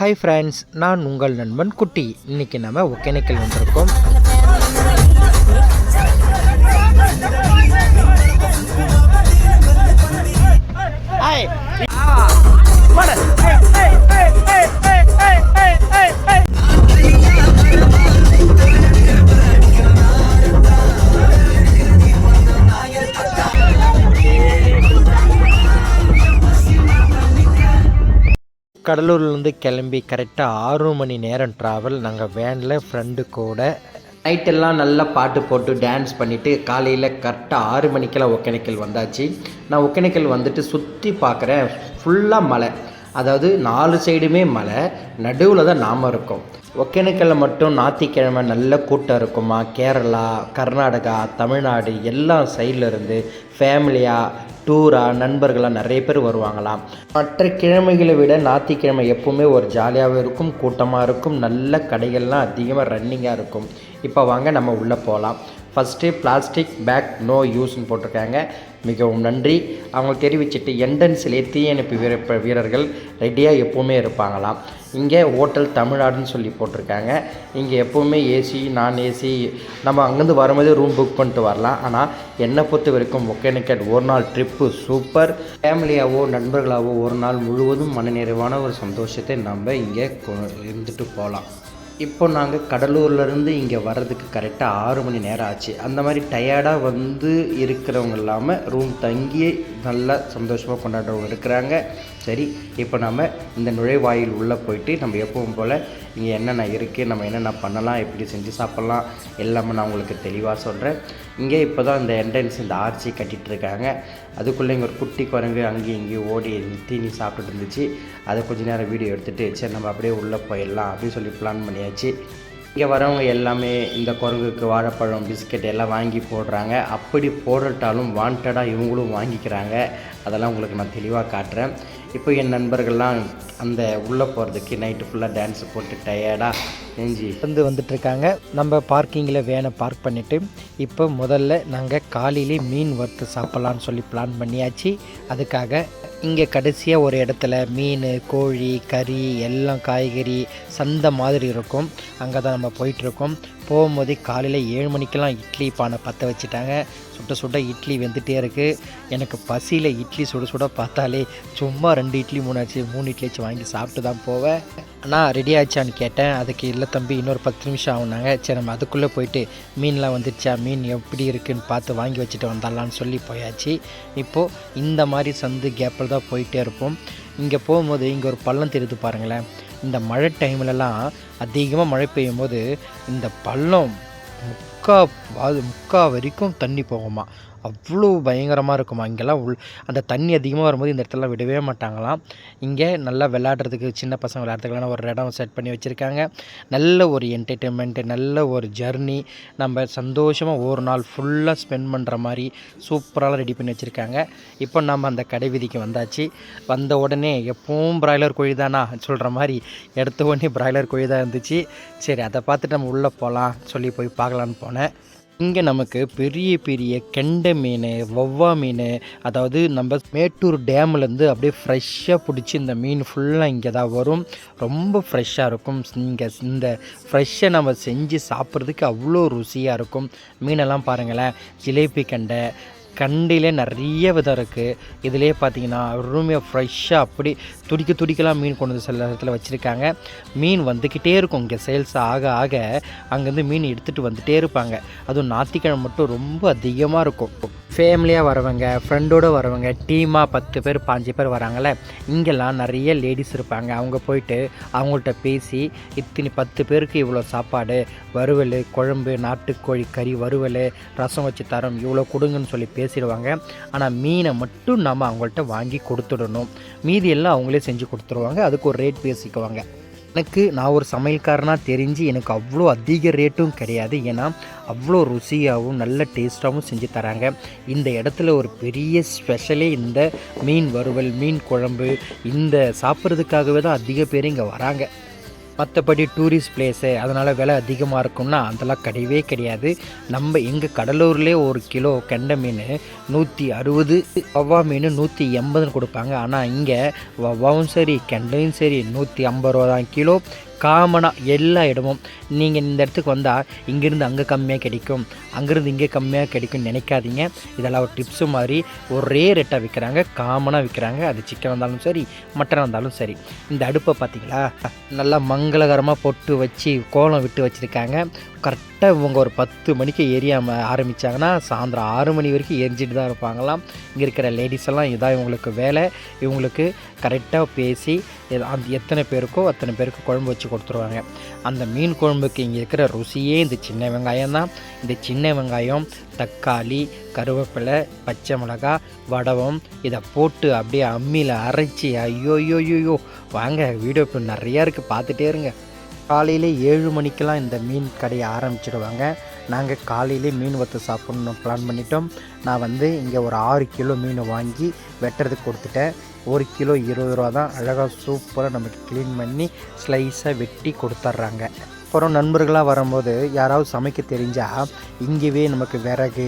Hi friends நான் உங்கள் நண்பன் குட்டி. இன்னைக்கு நம்ம ஒகேனக்கல் வந்திருக்கோம். கடலூர்லேருந்து கிளம்பி கரெக்டாக ஆறு மணி நேரம் ட்ராவல் நாங்கள் வேனில் ஃப்ரெண்டு கூட. நைட்டெல்லாம் நல்லா பாட்டு போட்டு டான்ஸ் பண்ணிவிட்டு காலையில் கரெக்டாக ஆறு மணிக்கெல்லாம் ஒகேனக்கல் வந்தாச்சு. நான் ஒகேனக்கல் வந்துட்டு சுற்றி பார்க்குறேன் ஃபுல்லாக மலை. அதாவது நாலு சைடுமே மலை. நடுவில் தான் நாம் இருக்கோம். ஒகேனக்கல்ல மட்டும் ஞாத்திக்கிழமை நல்ல கூட்டம் இருக்குமா? கேரளா கர்நாடகா தமிழ்நாடு எல்லா சைடில் இருந்து ஃபேமிலியாக டூராக நண்பர்களாக நிறைய பேர் வருவாங்களாம். மற்ற கிழமைகளை விட ஞாயிற்றுக்கிழமை எப்பவுமே ஒரு ஜாலியாகவும் இருக்கும் கூட்டமாக இருக்கும் நல்ல கடைகள்லாம் அதிகமாக ரன்னிங்காக இருக்கும். இப்போ வாங்க நம்ம உள்ளே போகலாம் ஃபஸ்ட்டு பிளாஸ்டிக் பேக் நோ யூஸ்ன்னு போட்டிருக்காங்க. மிகவும் நன்றி. அவங்க தெரிவிச்சிட்டு என்ட்ரன்ஸிலே தீயணைப்பு வீர வீரர்கள் ரெடியாக எப்போவுமே இருப்பாங்களாம். இங்கே ஹோட்டல் தமிழ்நாடுன்னு சொல்லி போட்டிருக்காங்க. இங்கே எப்போவுமே ஏசி நான் ஏசி நம்ம அங்கேருந்து வரும்போது ரூம் புக் பண்ணிட்டு வரலாம். ஆனால் என்னை பொறுத்த வரைக்கும் ஒகேனக்கல் ஒரு நாள் ட்ரிப்பு சூப்பர் ஃபேமிலியாகவோ நண்பர்களாகவோ ஒரு நாள் முழுவதும் மனநிறைவான ஒரு சந்தோஷத்தை நம்ம இங்கே இருந்துட்டு போகலாம். இப்போ நாங்கள் கடலூர்லேருந்து இங்கே வர்றதுக்கு கரெக்டாக ஆறு மணி நேரம் ஆச்சு. அந்த மாதிரி டயர்டாக வந்து இருக்கிறவங்க இல்லாமல் ரூம் தங்கி நல்லா சந்தோஷமாக கொண்டாடுறவங்க இருக்கிறாங்க. சரி இப்போ நம்ம இந்த நுழைவாயில் உள்ளே போயிட்டு நம்ம எப்பவும் போல் இங்கே என்னென்ன இருக்குது நம்ம என்னென்ன பண்ணலாம் எப்படி செஞ்சு சாப்பிட்லாம் எல்லாமே நான் உங்களுக்கு தெளிவாக சொல்கிறேன் இங்கே இப்போ தான் இந்த என்ட்ரன்ஸ் இந்த ஆர்ச்சி கட்டிகிட்ருக்காங்க இருக்காங்க. அதுக்குள்ளே இங்கே ஒரு குட்டி குரங்கு அங்கேயும் இங்கேயும் ஓடி தீனி சாப்பிட்டுட்டு இருந்துச்சு. அதை கொஞ்ச நேரம் வீடியோ எடுத்துகிட்டு சரி நம்ம அப்படியே உள்ளே போயிடலாம் அப்படின்னு சொல்லி பிளான் பண்ணியாச்சு. இங்கே வரவங்க எல்லாமே இந்த குரங்குக்கு வாழைப்பழம் பிஸ்கட் எல்லாம் வாங்கி போடுறாங்க. அப்படி போடட்டாலும் வாண்டடாக இவங்களும் வாங்கிக்கிறாங்க. அதெல்லாம் உங்களுக்கு நான் தெளிவாக காட்டுறேன். இப்போ என் நண்பர்கள்லாம் அந்த உள்ளே போகிறதுக்கு நைட்டு ஃபுல்லாக டான்ஸ் போட்டு டயர்டாக செஞ்சு வந்து வந்துட்டுருக்காங்க. நம்ம பார்க்கிங்கில் வேனை பார்க் பண்ணிவிட்டு இப்போ முதல்ல நாங்கள் காலையிலே மீன் வறுத்து சாப்பிட்லான்னு சொல்லி பிளான் பண்ணியாச்சு. அதுக்காக இங்கே கடைசியாக ஒரு இடத்துல மீன் கோழி கறி எல்லாம் காய்கறி சந்தை மாதிரி இருக்கும். அங்கே தான் நம்ம போயிட்டுருக்கோம். போகும்போதே காலையில் ஏழு மணிக்கெல்லாம் இட்லி பானை பற்ற வச்சுட்டாங்க. சுட சுட இட்லி வெந்துகிட்டே இருக்குது எனக்கு பசியில் இட்லி சுட சுட பார்த்தாலே சும்மா ரெண்டு இட்லி மூணாச்சு மூணு இட்லி வச்சு வாங்கி சாப்பிட்டு தான் போவேன். ஆனால் ரெடி ஆச்சான்னு கேட்டேன். அதுக்கு இல்லை தம்பி இன்னொரு பத்து நிமிஷம் ஆகுனாங்க. சரி நம்ம அதுக்குள்ளே போயிட்டு மீன்லாம் வந்துருச்சா? மீன் எப்படி இருக்குன்னு பார்த்து வாங்கி வச்சுட்டு வந்துடலான்னு சொல்லி போயாச்சு. இப்போது இந்த மாதிரி சந்து கேப்பில் தான் போயிட்டே இருப்போம். இங்கே போகும்போது இங்கே ஒரு பள்ளம் தெரியுது பாருங்களேன். இந்த மழை டைம்லலாம் அதிகமாக மழை பெய்யும் போது இந்த பள்ளம் முக்கா அது முக்கா வரைக்கும் தண்ணி போகுமா அவ்வளோ பயங்கரமாக இருக்குமா? இங்கெல்லாம் உள் அந்த தண்ணி அதிகமாக வரும்போது இந்த இடத்துலலாம் விடவே மாட்டாங்களாம். இங்கே நல்லா விளையாடுறதுக்கு சின்ன பசங்க விளையாடுறதுக்கெல்லாம் ஒரு இடம் செட் பண்ணி வச்சுருக்காங்க. நல்ல ஒரு என்டர்டெயின்மெண்ட்டு நல்ல ஒரு ஜர்னி நம்ம சந்தோஷமாக ஒரு நாள் ஃபுல்லாக ஸ்பெண்ட் பண்ணுற மாதிரி சூப்பராக ரெடி பண்ணி வச்சுருக்காங்க. இப்போ நம்ம அந்த கடை விதிக்கு வந்தாச்சு. வந்த உடனே எப்பவும் பிராய்லர் கோழி தானா சொல்கிற மாதிரி எடுத்த உடனே பிராய்லர் கோழி தான் இருந்துச்சு. சரி அதை பார்த்துட்டு நம்ம உள்ளே போகலாம் சொல்லி போய் பார்க்கலான்னு போனேன். இங்கே நமக்கு பெரிய பெரிய கெண்டை மீன் வவ்வா மீன் அதாவது நம்ம மேட்டூர் டேம்லேருந்து அப்படியே ஃப்ரெஷ்ஷாக பிடிச்சி இந்த மீன் ஃபுல்லாக இங்கே தான் வரும். ரொம்ப ஃப்ரெஷ்ஷாக இருக்கும். இங்கே இந்த ஃப்ரெஷ்ஷை நம்ம செஞ்சு சாப்பிட்றதுக்கு அவ்வளோ ருசியாக இருக்கும். மீனெல்லாம் பாருங்களேன். ஜிலேபி கெண்டை கண்டிலே நிறைய விதம் இருக்குது இதிலே பார்த்தீங்கன்னா அருமையாக ஃப்ரெஷ்ஷாக அப்படி துடிக்க துடிக்கலாம் மீன் கொண்டு வந்து சில இடத்துல வச்சுருக்காங்க. மீன் வந்துக்கிட்டே இருக்கும் இங்கே சேல்ஸ் ஆக ஆக. அங்கேருந்து மீன் எடுத்துகிட்டு வந்துகிட்டே இருப்பாங்க. அதுவும் ஞாத்திக்கிழமை மட்டும் ரொம்ப அதிகமாக இருக்கும். ஃபேமிலியாக வரவங்க ஃப்ரெண்டோடு வரவங்க டீமாக பத்து பேர் பாஞ்சு பேர் வராங்கல்ல இங்கெல்லாம் நிறைய லேடிஸ் இருப்பாங்க. அவங்க போயிட்டு அவங்கள்ட்ட பேசி இத்தனி பத்து பேருக்கு இவ்வளோ சாப்பாடு வறுவல் குழம்பு நாட்டுக்கோழி கறி வறுவல் ரசம் வச்சு தரம் இவ்வளோ கொடுங்கன்னு சொல்லி பேசிடுவாங்க. ஆனால் மீனை மட்டும் நம்ம அவங்கள்ட்ட வாங்கி கொடுத்துடணும். மீதி எல்லாம் அவங்களே செஞ்சு கொடுத்துருவாங்க. அதுக்கு ஒரு ரேட் பேசிக்குவாங்க. எனக்கு நான் ஒரு சமையல்காரனாக தெரிஞ்சு எனக்கு அவ்வளோ அதிக ரேட்டும் கிடையாது. ஏன்னா அவ்வளோ ருசியாகவும் நல்ல டேஸ்ட்டாகவும் செஞ்சு தராங்க. இந்த இடத்துல ஒரு பெரிய ஸ்பெஷலே இந்த மீன் வறுவல் மீன் குழம்பு இந்த சாப்பிட்றதுக்காகவே தான் அதிக பேர் இங்கே வராங்க. மற்றபடி டூரிஸ்ட் பிளேஸு அதனால் விலை அதிகமாக இருக்கும்னா அதெல்லாம் கிடையவே கிடையாது. நம்ம எங்கள் கடலூர்லேயே ஒரு கிலோ கெண்டை மீன் நூற்றி அறுபது வவ்வா மீன் நூற்றி எண்பதுன்னு கொடுப்பாங்க. ஆனால் இங்கே வவ்வாவும் சரி கெண்டையும் சரி நூற்றி ஐம்பது ரூபா தான் கிலோ. காமனாக எல்லா இடமும். நீங்கள் இந்த இடத்துக்கு வந்தால் இங்கேருந்து அங்கே கம்மியாக கிடைக்கும். அங்கேருந்து இங்கே கம்மியாக கிடைக்கும்னு நினைக்காதீங்க. இதெல்லாம் ஒரு டிப்ஸு மாதிரி ஒரே ரேட்டாக விற்கிறாங்க காமனாக விற்கிறாங்க அது சிக்கன் வந்தாலும் சரி மட்டன் வந்தாலும் சரி. இந்த அடுப்பை பார்த்தீங்களா? நல்லா மங்களகரமாக பொட்டு வச்சு கோலம் விட்டு வச்சுருக்காங்க. கரெக்டாக இவங்க ஒரு பத்து மணிக்கு எரிய ஆரம்பித்தாங்கன்னா சாயந்தரம் ஆறு மணி வரைக்கும் எரிஞ்சிட்டு தான் இருப்பாங்களாம். இங்கே இருக்கிற லேடிஸ் எல்லாம் இதான் இவங்களுக்கு வேலை. இவங்களுக்கு கரெக்டாக பேசி அந்த எத்தனை பேருக்கோ அத்தனை பேருக்கு குழம்பு வச்சு கொடுத்துருவாங்க. அந்த மீன் குழம்புக்கு இங்கே இருக்கிற ருசியே இந்த சின்ன வெங்காயம் தான். இந்த சின்ன வெங்காயம் தக்காளி கருவேப்பிலை பச்சை மிளகாய் வடவம் இதை போட்டு அப்படியே அம்மியில் அரைச்சி ஐயோ ஐயோ ஐயோ வாங்க வீடியோ இப்போ நிறையா இருக்குது பார்த்துட்டே இருங்க. காலையிலே ஏழு மணிக்கெல்லாம் இந்த மீன் கடையை ஆரம்பிச்சிடுவாங்க. நாங்கள் காலையிலே மீன் வத்து சாப்பிட்ணும் பிளான் பண்ணிட்டோம். நான் வந்து இங்கே ஒரு ஆறு கிலோ மீன் வாங்கி வெட்டுறதுக்கு கொடுத்துட்டேன். ஒரு கிலோ இருபது ரூபா தான் அழகாக சூப்பராக நமக்கு க்ளீன் பண்ணி ஸ்லைஸாக வெட்டி கொடுத்துட்றாங்க. அப்புறம் நண்பர்களாக வரும்போது யாராவது சமைக்க தெரிஞ்சால் இங்கேயே நமக்கு விறகு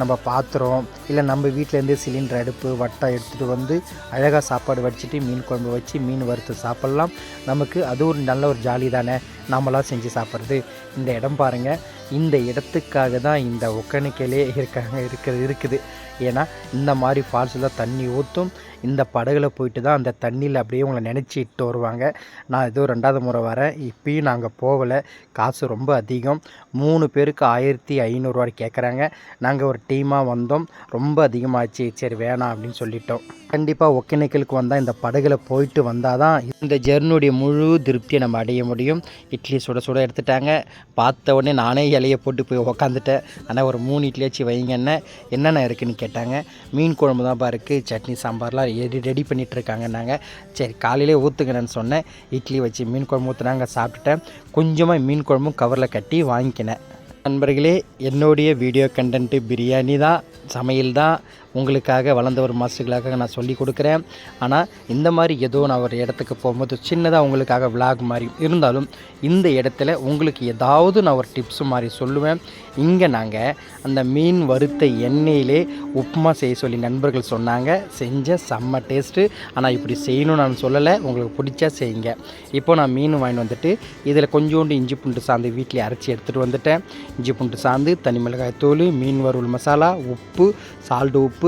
நம்ம பாத்திரம் இல்லை நம்ம வீட்டிலேருந்து சிலிண்டர் அடுப்பு வட்டை எடுத்துகிட்டு வந்து அழகாக சாப்பாடு வடிச்சிட்டு மீன் குழம்பு வச்சு மீன் வறுத்து சாப்பிட்லாம். நமக்கு அது ஒரு நல்ல ஒரு ஜாலி தானே? நம்மளாம் செஞ்சு சாப்பிட்றது. இந்த இடம் பாருங்கள் இந்த இடத்துக்காக தான் இந்த ஒக்கணிக்கையிலே இருக்காங்க இருக்கிறது இருக்குது. ஏன்னா இந்த மாதிரி ஃபால்ஸில் தண்ணி ஊற்றும் இந்த படகுல போயிட்டு தான் அந்த தண்ணியில் அப்படியே உங்களை நினச்சி இட்டு வருவாங்க. நான் ஏதோ ரெண்டாவது முறை வரேன். இப்பயும் நாங்கள் போகலை. காசு ரொம்ப அதிகம். மூணு பேருக்கு ஆயிரத்தி ஐநூறுரூவா கேட்குறாங்க நாங்கள் ஒரு டீமாக வந்தோம். ரொம்ப அதிகமாச்சு. சரி வேணாம் அப்படின்னு சொல்லிட்டோம். கண்டிப்பாக ஒகேனக்கலுக்கு வந்தால் இந்த படகுல போயிட்டு வந்தால் தான் இந்த ஜெர்னுடைய முழு திருப்தியை நம்ம அடைய முடியும். இட்லி சுட சுட எடுத்துட்டாங்க. பார்த்த உடனே நானே இலையை போட்டு போய் உக்காந்துட்டேன். ஆனால் ஒரு மூணு இட்லியாச்சும் வைங்கன்னு என்னென்ன இருக்குன்னு கேட்டாங்க. மீன் குழம்பு தான் இருக்குது சட்னி சாம்பார்லாம் ரெடி ரெடி பண்ணிட்டு நாங்கள் சரி காலையிலே ஊற்றுங்கன்னு சொன்னேன். இட்லி வச்சு மீன் குழம்பு ஊற்றுனாங்க சாப்பிட்டுட்டேன். கொஞ்சமாக மீன் குழம்பும் கவரில் கட்டி வாங்கிக்கினேன். நண்பர்களே என்னுடைய வீடியோ கண்டென்ட்டு பிரியாணி தான் சமையல் தான் உங்களுக்காக வளர்ந்தவர் மாஸ்டர்களுக்காக மாஸ்டர்களாக நான் சொல்லி கொடுக்குறேன். ஆனால் இந்த மாதிரி ஏதோ நான் ஒரு இடத்துக்கு போகும்போது சின்னதாக உங்களுக்காக விலாக் மாதிரி இருந்தாலும் இந்த இடத்துல உங்களுக்கு ஏதாவது நான் ஒரு டிப்ஸ் மாதிரி சொல்லுவேன். இங்கே நாங்கள் அந்த மீன் வறுத்த எண்ணெயிலே உப்புமா செய்ய சொல்லி நண்பர்கள் சொன்னாங்க. செஞ்ச செம்ம டேஸ்ட்டு ஆனால் இப்படி செய்யணும்னு நான் சொல்லலை. உங்களுக்கு பிடிச்சா செய்யுங்க. இப்போ நான் மீன் வாங்கிட்டு வந்துட்டு இதில் கொஞ்சோண்டு இஞ்சி பூண்டு சாந்து வீட்டில் அரைச்சி எடுத்துகிட்டு வந்துட்டேன். இஞ்சி பூண்டு சாந்து தனி மிளகாய் தூள் மீன் வறுவல் மசாலா உப்பு சால்ட் உப்பு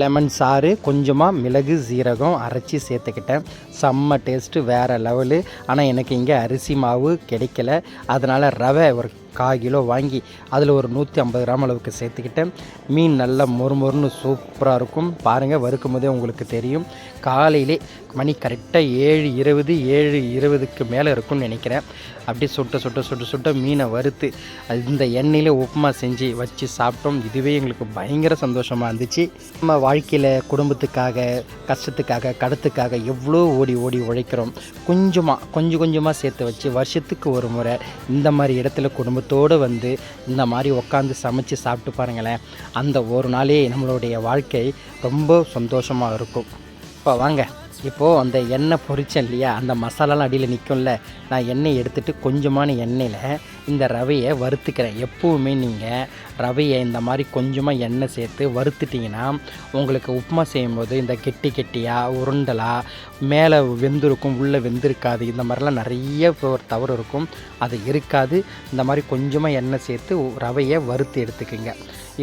லெமன் சாறு கொஞ்சமாக மிளகு சீரகம் அரைச்சி சேர்த்துக்கிட்டேன். செம்ம டேஸ்ட்டு வேறு லெவலு ஆனால் எனக்கு இங்கே அரிசி மாவு கிடைக்கல. அதனால் ரவை ஒரு கால் கிலோ வாங்கி அதில் ஒரு நூற்றி ஐம்பது கிராம் அளவுக்கு சேர்த்துக்கிட்டேன். மீன் நல்லா மொறு மொறுன்னு சூப்பராக இருக்கும். பாருங்கள் வறுக்கும் போதே உங்களுக்கு தெரியும். காலையிலே மணி கரெக்டாக ஏழு இருபது ஏழு இருபதுக்கு மேலே இருக்கும்னு நினைக்கிறேன். அப்படியே சுட்ட சுட்ட சுட்ட சுட்ட மீனை வறுத்து இந்த எண்ணெயில் உப்புமா செஞ்சு வச்சு சாப்பிட்டோம். இதுவே எங்களுக்கு பயங்கர சந்தோஷமாக இருந்துச்சு. நம்ம வாழ்க்கையில் குடும்பத்துக்காக கஷ்டத்துக்காக கடத்துக்காக எவ்வளோ ஓடி ஓடி உழைக்கிறோம். கொஞ்சமாக கொஞ்சம் கொஞ்சமாக சேர்த்து வச்சு வருஷத்துக்கு ஒரு முறை இந்த மாதிரி இடத்துல குடும்பத்தோடு வந்து இந்த மாதிரி உட்காந்து சமைச்சு சாப்பிட்டு பாருங்களேன். அந்த ஒரு நாளே நம்மளுடைய வாழ்க்கை ரொம்ப சந்தோஷமாக இருக்கும். இப்போ வாங்க. இப்போது அந்த எண்ணெய் பொரிச்சேன் இல்லையா? அந்த மசாலாலாம் அடியில் நிற்கும்ல நான் எண்ணெய் எடுத்துகிட்டு கொஞ்சமான எண்ணெயில் இந்த ரவையை வறுத்துக்கிறேன். எப்போவுமே நீங்கள் ரவையை இந்த மாதிரி கொஞ்சமாக எண்ணெய் சேர்த்து வறுத்துட்டிங்கன்னா உங்களுக்கு உப்புமா செய்யும்போது இந்த கெட்டி கெட்டியாக உருண்டலாக மேலே வெந்திருக்கும் உள்ளே வெந்திருக்காது இந்த மாதிரிலாம் நிறைய ஒரு தவறு இருக்கும். அது இருக்காது. இந்த மாதிரி கொஞ்சமாக எண்ணெய் சேர்த்து ரவையை வறுத்து எடுத்துக்கோங்க.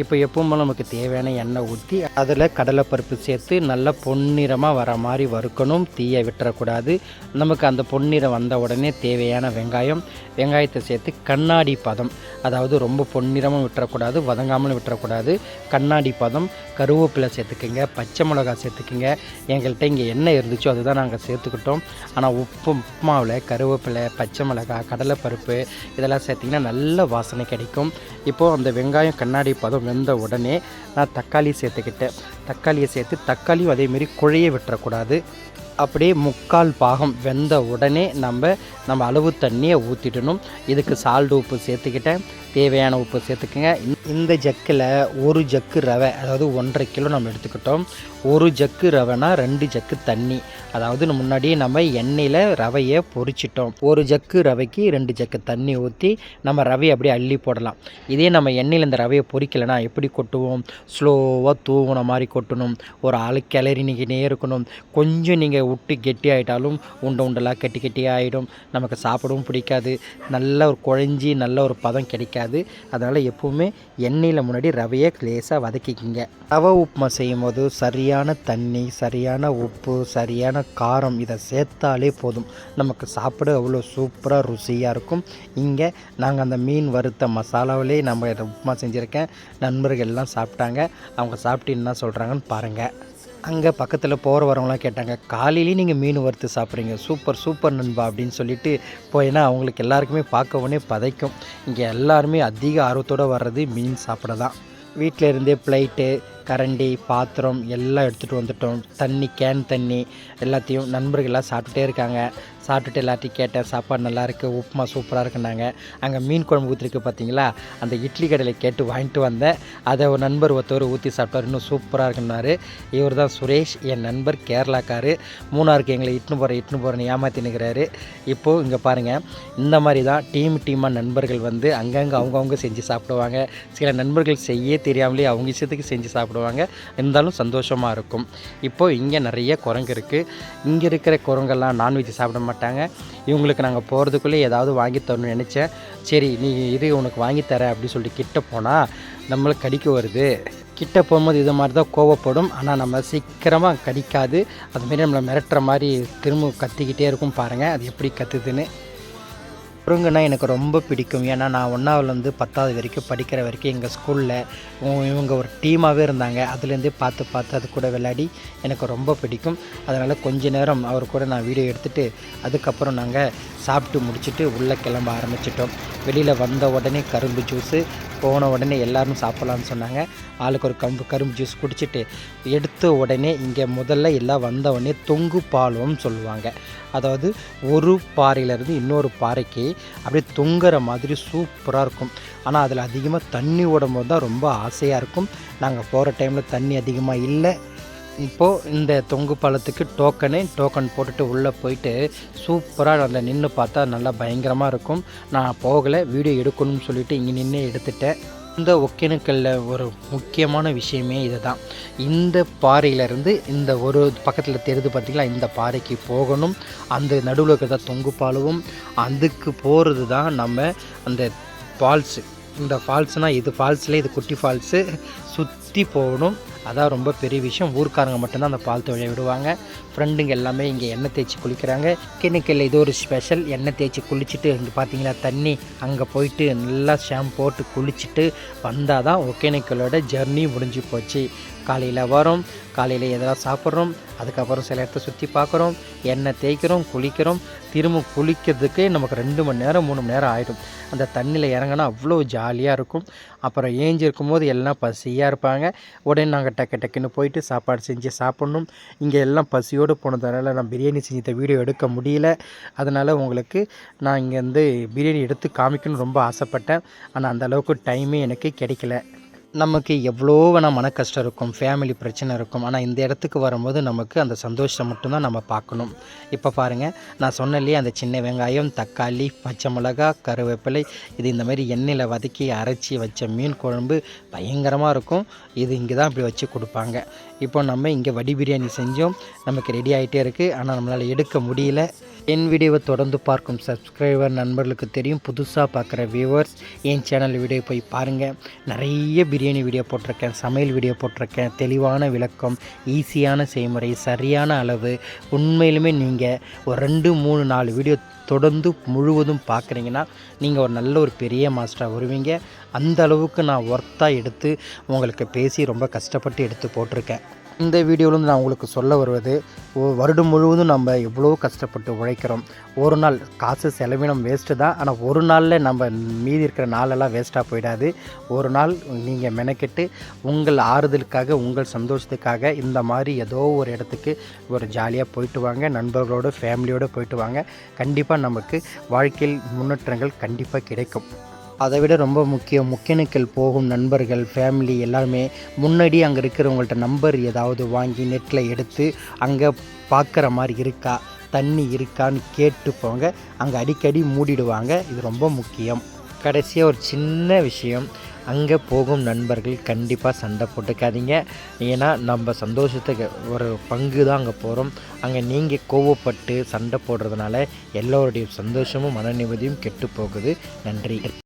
இப்போ எப்பவும் நமக்கு தேவையான எண்ணெய் ஊற்றி அதில் கடலைப்பருப்பு சேர்த்து நல்லா பொன்னிறமாக வர மாதிரி வறுக்கணும். தீயை விட்டுறக்கூடாது. நமக்கு அந்த பொன்னிறம் வந்த உடனே தேவையான வெங்காயம் வெங்காயத்தை சேர்த்து கண்ணாடி பதம் அதாவது ரொம்ப பொன்னிறமும் விட்டுறக்கூடாது. வதங்காமலும் விட்டுறக்கூடாது. கண்ணாடி பதம் கருவேப்பிலை சேர்த்துக்குங்க பச்சை மிளகாய் சேர்த்துக்குங்க. எங்கள்கிட்ட இங்கே என்ன இருந்துச்சோ அதுதான் நாங்கள் சேர்த்துக்கிட்டோம். ஆனால் உப்பு உப்புமாவில் கருவேப்பிலை பச்சை மிளகாய் கடலைப்பருப்பு இதெல்லாம் சேர்த்திங்கன்னா நல்ல வாசனை கிடைக்கும். இப்போது அந்த வெங்காயம் கண்ணாடி பதம் வெந்த உடனே நான் தக்காளி சேர்த்துக்கிட்டேன். தக்காளியை சேர்த்து தக்காளியும் அதேமாரி குழைய விட்டுறக்கூடாது. அப்படியே முக்கால் பாகம் வெந்த உடனே நம்ம நம்ம அளவு தண்ணியை ஊற்றிடணும் இதுக்கு சால்ட் உப்பு சேர்த்துக்கிட்டேன். தேவையான உப்பு சேர்த்துக்கங்க. இந்த இந்த ஜக்கில் ஒரு ஜக்கு ரவை அதாவது ஒன்றரை கிலோ நம்ம எடுத்துக்கிட்டோம். ஒரு ஜக்கு ரவைனா ரெண்டு ஜக்கு தண்ணி. அதாவது முன்னாடியே நம்ம எண்ணெயில் ரவையை பொறிச்சிட்டோம் ஒரு ஜக்கு ரவைக்கு ரெண்டு ஜக்கு தண்ணி ஊற்றி நம்ம ரவையை அப்படியே அள்ளி போடலாம். இதே நம்ம எண்ணெயில் இந்த ரவையை பொறிக்கலைன்னா எப்படி கொட்டுவோம்? ஸ்லோவாக தூவுன மாதிரி கொட்டணும். ஒரு ஆள் கிளறினிக்கிட்டே இருக்கணும். கொஞ்சம் நீங்கள் விட்டு கெட்டி ஆகிட்டாலும் உண்டை உண்டெல்லாம் கெட்டி கெட்டி ஆகிடும் நமக்கு சாப்பிடவும் பிடிக்காது. நல்ல ஒரு குழஞ்சி நல்ல ஒரு பதம் கிடைக்காது. அதனால் எப்போவுமே எண்ணெயில் முன்னாடி ரவையை லேசாக வதக்கிக்கிங்க. ரவை உப்புமா செய்யும் போது சரியான தண்ணி சரியான உப்பு சரியான காரம் இதை சேர்த்தாலே போதும். நமக்கு சாப்பிட அவ்வளோ சூப்பராக ருசியாக இருக்கும். இங்கே நாங்கள் அந்த மீன் வறுத்த மசாலாவிலே நம்ம இதை உப்புமா செஞ்சுருக்கேன். நண்பர்கள் எல்லாம் சாப்பிட்டாங்க. அவங்க சாப்பிட்டு என்ன சொல்கிறாங்கன்னு பாருங்கள் அங்கே பக்கத்தில் போகிற வரவங்களாம் கேட்டாங்க காலையிலேயே நீங்கள் மீன் வறுத்து சாப்பிட்றீங்க. சூப்பர் சூப்பர் நண்பா அப்படின்னு சொல்லிட்டு போயினா அவங்களுக்கு எல்லாருக்குமே பார்க்க உடனே பதைக்கும். இங்கே எல்லாருமே அதிக ஆர்வத்தோடு வர்றது மீன் சாப்பிட தான் வீட்டில் இருந்தே பிளைட்டு கரண்டி பாத்திரம் எல்லாம் எடுத்துகிட்டு வந்துட்டோம். தண்ணி கேன் தண்ணி எல்லாத்தையும் நண்பர்கள்லாம் சாப்பிட்டுட்டே இருக்காங்க. சாப்பிட்டுட்டு எல்லாத்தையும் கேட்டேன் சாப்பாடு நல்லாருக்கு உப்புமா சூப்பராக இருக்குன்னாங்க. அங்கே மீன் குழம்பு ஊற்றிருக்கு பார்த்தீங்களா அந்த இட்லி கடையில் கேட்டு வாங்கிட்டு வந்தேன். அதை ஒரு நண்பர் ஒருத்தவர் ஊற்றி சாப்பிட்டார் இன்னும் சூப்பராக இருக்குன்னாரு. இவர் தான் சுரேஷ் என் நண்பர் கேரளாக்காரு. மூணாருக்கு எங்களை இட்டுனு போகிற இட்டுனு போகிறேன்னு ஏமாற்றி நிற்கிறாரு இப்போது இங்கே பாருங்கள் இந்த மாதிரி தான் டீம் டீமாக நண்பர்கள் வந்து அங்கங்கே அவங்கவுங்க செஞ்சு சாப்பிடுவாங்க. சில நண்பர்கள் செய்ய தெரியாமலே அவங்க இஷ்டத்துக்கு செஞ்சு சாப்பிடுவாங்க. இருந்தாலும் சந்தோஷமாக இருக்கும். இப்போது இங்கே நிறைய குரங்கு இருக்குது இங்கே இருக்கிற குரங்கெல்லாம் நான்வெஜ் சாப்பிட மாட்டாங்க. இவங்களுக்கு நாங்கள் போகிறதுக்குள்ளே ஏதாவது வாங்கி தரணும்னு நினச்சேன். சரி நீ இது உனக்கு வாங்கி தரேன் அப்படின்னு சொல்லிட்டு கிட்ட போனால் நம்மளை கடிக்க வருது. கிட்ட போகும்போது இது மாதிரி தான் கோவப்படும். ஆனால் நம்ம சீக்கிரமாக கடிக்காது. அதுமாரி நம்மளை மிரட்டுற மாதிரி திரும்ப கத்திக்கிட்டே இருக்கும் பாருங்கள் அது எப்படி கத்துதுன்னு. குரங்குனா எனக்கு ரொம்ப பிடிக்கும். ஏன்னா நான் ஒன்றாவதுலேருந்து பத்தாவது வரைக்கும் படிக்கிற வரைக்கும் எங்கள் ஸ்கூலில் இவங்க ஒரு டீமாகவே இருந்தாங்க. அதுலேருந்தே பார்த்து பார்த்து அது கூட விளையாடி எனக்கு ரொம்ப பிடிக்கும். அதனால் கொஞ்ச நேரம் அவர் கூட நான் வீடியோ எடுத்துகிட்டு அதுக்கப்புறம் நாங்கள் சாப்பிட்டு முடிச்சுட்டு உள்ளே கிளம்ப ஆரம்பிச்சிட்டோம். வெளியில் வந்த உடனே கரும்பு ஜூஸு போன உடனே எல்லாரும் சாப்பிட்லான்னு சொன்னாங்க. ஆளுக்கு ஒரு கம்பு கரும்பு ஜூஸ் குடிச்சிட்டு எடுத்த உடனே இங்கே முதல்ல எல்லாம் வந்த உடனே தொங்கு பாலம்னு சொல்லுவாங்க. அதாவது ஒரு பாறையிலேருந்து இன்னொரு பாறைக்கு அப்படியே தொங்குற மாதிரி சூப்பராக இருக்கும். ஆனால் அதில் அதிகமாக தண்ணி ஓடும்போது தான் ரொம்ப ஆசையாக இருக்கும். நாங்கள் போகிற டைமில் தண்ணி அதிகமாக இல்லை. இப்போது இந்த தொங்கு பாலத்துக்கு டோக்கனு டோக்கன் போட்டுட்டு உள்ளே போயிட்டு சூப்பராக அதில் நின்று பார்த்தா நல்லா பயங்கரமாக இருக்கும். நான் போகலை வீடியோ எடுக்கணும்னு சொல்லிவிட்டு இங்கே நின்று எடுத்துட்டேன். இந்த ஒகேனக்கல்ல ஒரு முக்கியமான விஷயமே இதுதான். இந்த பாறையிலேருந்து இந்த ஒரு பக்கத்தில் தெரியுது பார்த்திங்களா இந்த பாறைக்கு போகணும். அந்த நடுவில் இருக்கிறதா தொங்கு பாலவும். அதுக்கு போகிறது தான் நம்ம அந்த ஃபால்ஸு இந்த ஃபால்ஸ்னால் இது ஃபால்ஸில் இது குட்டி ஃபால்ஸு சுற்றி போகணும். அதான் ரொம்ப பெரிய விஷயம். ஊர்க்காரங்க மட்டும்தான் அந்த பால் தொழிலை விடுவாங்க. ஃப்ரெண்டுங்க எல்லாமே இங்கே எண்ணெய் தேய்ச்சி குளிக்கிறாங்க. கிணக்கில் இது ஒரு ஸ்பெஷல் எண்ணெய் தேய்ச்சி குளிச்சுட்டு இங்கே பார்த்தீங்களா தண்ணி. அங்கே போயிட்டு நல்லா ஷாம் போட்டு குளிச்சுட்டு வந்தால் தான் ஒகேனக்கலோட ஜர்னி முடிஞ்சு போச்சு. காலையில் வரோம். காலையில் எதெல்லாம் சாப்பிட்றோம். அதுக்கப்புறம் சில இடத்த சுற்றி பார்க்குறோம் எண்ணெய் தேய்க்கிறோம் குளிக்கிறோம். திரும்ப குளிக்கிறதுக்கு நமக்கு ரெண்டு மணி நேரம் மூணு மணி நேரம் ஆகிடும் அந்த தண்ணியில் இறங்கினா அவ்வளோ ஜாலியாக இருக்கும். அப்புறம் ஏஞ்சிருக்கும் போது எல்லாம் பசியாக இருப்பாங்க. உடனே நாங்கள் டக்கு டக்குன்னு போயிட்டு சாப்பாடு செஞ்சு சாப்பிட்ணும். இங்கே எல்லாம் பசியோடு போனதுனால நான் பிரியாணி செஞ்ச வீடியோ எடுக்க முடியல. அதனால் உங்களுக்கு நான் இங்கேருந்து பிரியாணி எடுத்து காமிக்கணும்னு ரொம்ப ஆசைப்பட்டேன். ஆனால் அந்தளவுக்கு டைமே எனக்கு கிடைக்கல. நமக்கு எவ்வளோ வேணால் மன கஷ்டம் இருக்கும் ஃபேமிலி பிரச்சனை இருக்கும். ஆனால் இந்த இடத்துக்கு வரும்போது நமக்கு அந்த சந்தோஷம் மட்டும்தான் நம்ம பார்க்கணும். இப்போ பாருங்கள் நான் சொன்னலையே அந்த சின்ன வெங்காயம் தக்காளி பச்சை மிளகா கருவேப்பிலை இது இந்த மாதிரி எண்ணெயில் வதக்கி அரைச்சி வச்ச மீன் குழம்பு பயங்கரமாக இருக்கும். இது இங்கே தான் இப்படி வச்சு கொடுப்பாங்க. இப்போ நம்ம இங்கே வடி பிரியாணி செஞ்சோம் நமக்கு ரெடி ஆகிட்டே இருக்குது ஆனால் நம்மளால் எடுக்க முடியல. என் வீடியோவை தொடர்ந்து பார்க்கும் சப்ஸ்கிரைபர் நண்பர்களுக்கு தெரியும். புதுசாக பார்க்குற வியூவர்ஸ் என் சேனல் வீடியோ போய் பாருங்கள் நிறைய பிரியாணி வீடியோ போட்டிருக்கேன் சமையல் வீடியோ போட்டிருக்கேன். தெளிவான விளக்கம் ஈஸியான செய்முறை சரியான அளவு. உண்மையிலுமே நீங்கள் ஒரு ரெண்டு மூணு நாலு வீடியோ தொடர்ந்து முழுவதும் பார்க்குறீங்கன்னா நீங்கள் ஒரு நல்ல ஒரு பெரிய மாஸ்டராக வருவீங்க. அந்த அளவுக்கு நான் ஒர்த்தாக எடுத்து உங்களுக்கு பேசி ரொம்ப கஷ்டப்பட்டு எடுத்து போட்டிருக்கேன். இந்த வீடியோவில் நான் உங்களுக்கு சொல்ல வருவது வருடம் முழுவதும் நம்ம எவ்வளோ கஷ்டப்பட்டு உழைக்கிறோம். ஒரு நாள் காசு செலவினம் வேஸ்ட்டு தான். ஆனால் ஒரு நாளில் நம்ம மீதி இருக்கிற நாளெல்லாம் வேஸ்ட்டாக போயிடாது. ஒரு நாள் நீங்கள் மெனக்கெட்டு உங்கள் ஆறுதலுக்காக உங்கள் சந்தோஷத்துக்காக இந்த மாதிரி ஏதோ ஒரு இடத்துக்கு ஒரு ஜாலியாக போயிட்டு வாங்க. நண்பர்களோட ஃபேமிலியோடு போயிட்டு வாங்க. கண்டிப்பாக நமக்கு வாழ்க்கையில் முன்னேற்றங்கள் கண்டிப்பாக கிடைக்கும். அதை விட ரொம்ப முக்கியம் ஒகேனக்கல் போகும் நண்பர்கள் ஃபேமிலி எல்லாருமே முன்னாடி அங்கே இருக்கிறவங்கள்ட்ட நம்பர் ஏதாவது வாங்கி நெட்டில் எடுத்து அங்கே பார்க்குற மாதிரி இருக்கா? தண்ணி இருக்கான்னு கேட்டு போங்க. அங்கே அடிக்கடி மூடிடுவாங்க. இது ரொம்ப முக்கியம். கடைசியாக ஒரு சின்ன விஷயம். அங்கே போகும் நண்பர்கள் கண்டிப்பாக சண்டை போட்டுக்காதீங்க. ஏன்னா நம்ம சந்தோஷத்துக்கு ஒரு பங்கு தான் அங்கே போகிறோம் அங்கே நீங்கள் கோவப்பட்டு சண்டை போடுறதுனால எல்லோருடைய சந்தோஷமும் மன நிம்மதியும் கெட்டு போகுது. நன்றி.